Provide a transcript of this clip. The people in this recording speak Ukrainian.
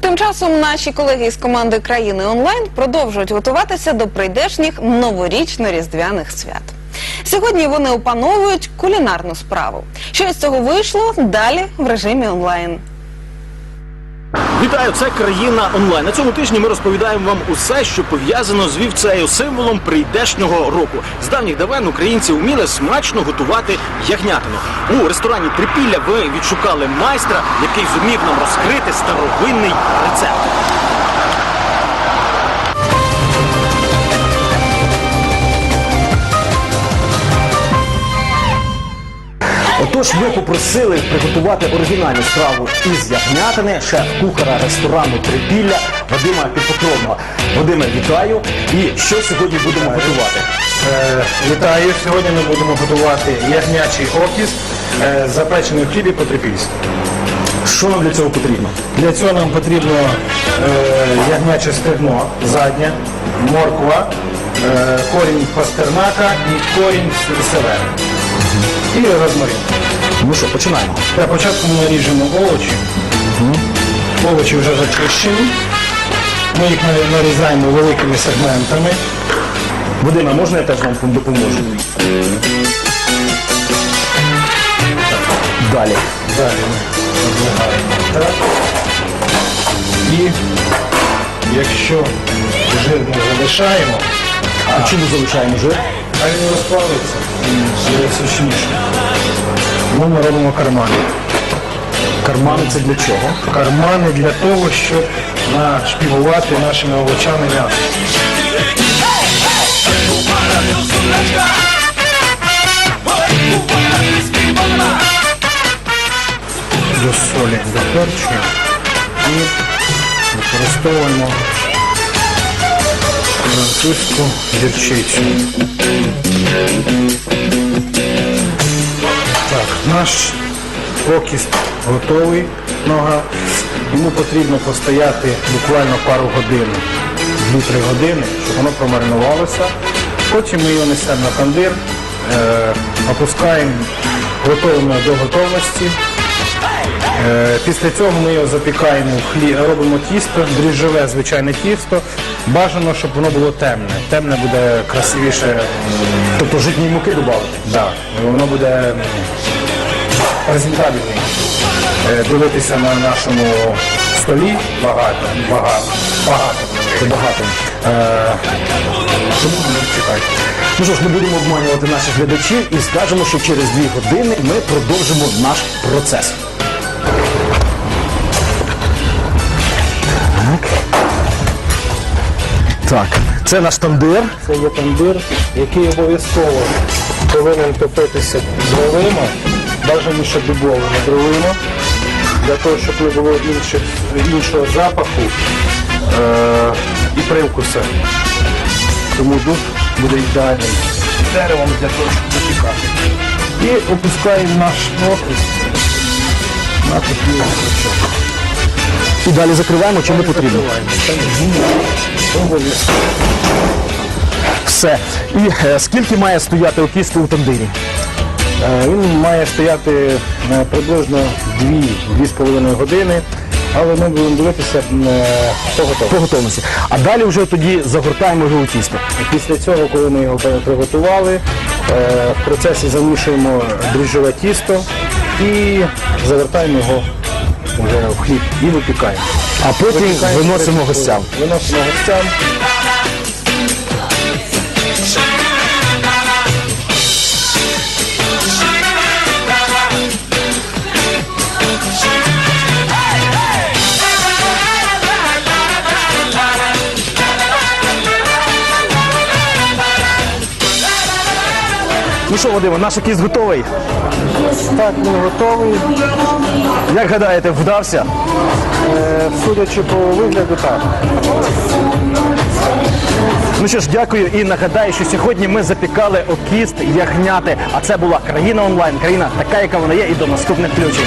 Тим часом наші колеги із команди країни онлайн продовжують готуватися до прийдешніх новорічно-різдвяних свят. Сьогодні вони опановують кулінарну справу. Що з цього вийшло далі в режимі онлайн. Вітаю, це країна онлайн. На цьому тижні ми розповідаємо вам усе, що пов'язано з вівцею, символом прийдешнього року. З давніх давен українці вміли смачно готувати ягнятину. У ресторані Трипілля ви відшукали майстра, який зумів нам розкрити старовинний рецепт. Отож, ми попросили приготувати оригінальну страву із ягнятини шеф-кухара ресторану Трипілля Вадима Підпокровного. Вадиме, вітаю! І що сьогодні будемо готувати? Е, Вітаю! Сьогодні ми будемо готувати ягнячий окіс, е, запечений в хлібі по-трипільськи. Що нам для цього потрібно? Для цього нам потрібно е, ягняче стегно заднє, морква, е, корінь пастернака і корінь селери. І розмарин. Ну що, починаємо. Для початку ми наріжемо овочі. Овочі вже зачищені. Ми їх нарізаємо великими сегментами. Вадиме, можна я теж вам допоможу? Далі. Далі ми розлягаємо так. І якщо жир ми залишаємо, А ми залишаємо жир? А він розплавиться, буде сочніше. Ну, ми робимо кармани. Кармани це для чого? Кармани для того, щоб нашпігувати нашими овочами м'ясо. До солі до перчу і використовуємо французьку гірчицю. Так, наш окіс готовий, нога. Йому потрібно постояти буквально пару годин, 2-3 години, щоб воно промаринувалося. Потім ми його несемо на тандир, е, опускаємо, готуємо до готовності. Е, Після цього ми його запікаємо в хліб, робимо тісто, дріжджове звичайне тісто. Бажано, щоб воно було темне. Темне буде красивіше. Тобто житній муки додати? Да, воно буде м, презентабельний. Е, Дивитися на нашому столі багато, багато, багато. Це багато. Е, Тому чекайте. Ну що ж, не будемо обманювати наших глядачів і скажемо, що через дві години ми продовжимо наш процес. Так, це наш тандир. Це є тандир, який обов'язково повинен топитися дровима, бажаніше дубовими дровима, для того, щоб не було інших, іншого запаху е- і привкуса. Тому дуб буде ідеальним деревом для того, щоб запікати. І опускаємо наш окіс на такий крючок. І далі закриваємо, чи не потрібно. Все. І е, скільки має стояти окіски у тандирі? Е, Він має стояти е, приблизно 2-2,5 години, але ми будемо дивитися е, по По готовності. готовності. А далі вже тоді загортаємо його у тісто. Після цього, коли ми його приготували, е, в процесі замішуємо дріжджове тісто і завертаємо його вже в хліб і випікаємо. А потім Випікаємо виносимо 30 гостям. Виносимо гостям. Ну що, Вадиме, наш кіст готовий. Так, він готовий. Як гадаєте, вдався? Е, Судячи по вигляду, так. Ну що ж, дякую і нагадаю, що сьогодні ми запікали окіст ягняти. А це була країна онлайн, країна така, яка вона є, і до наступних включень.